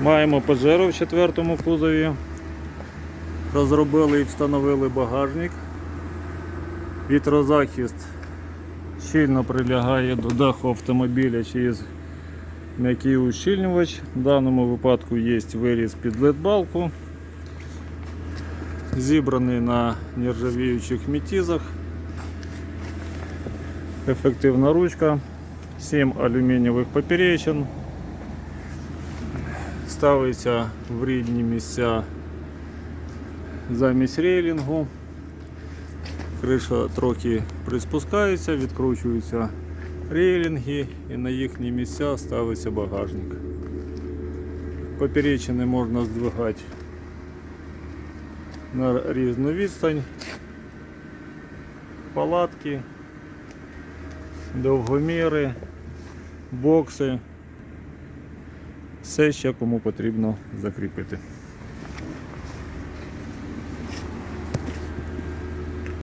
Маємо Pajero в четвертому кузові. Розробили і встановили багажник. Вітрозахист щільно прилягає до даху автомобіля через м'який ущільнювач. В даному випадку є виріз під LED-балку. Зібраний на нержавіючих метізах. Ефективна ручка, 7 алюмінієвих поперечин. Ставиться в рідні місця замість рейлінгу. Криша трохи приспускається, відкручуються рейлінги і на їхні місця ставиться багажник. Поперечини можна здвигати на різну відстань. Палатки, довгоміри, бокси. Все ще кому потрібно закріпити.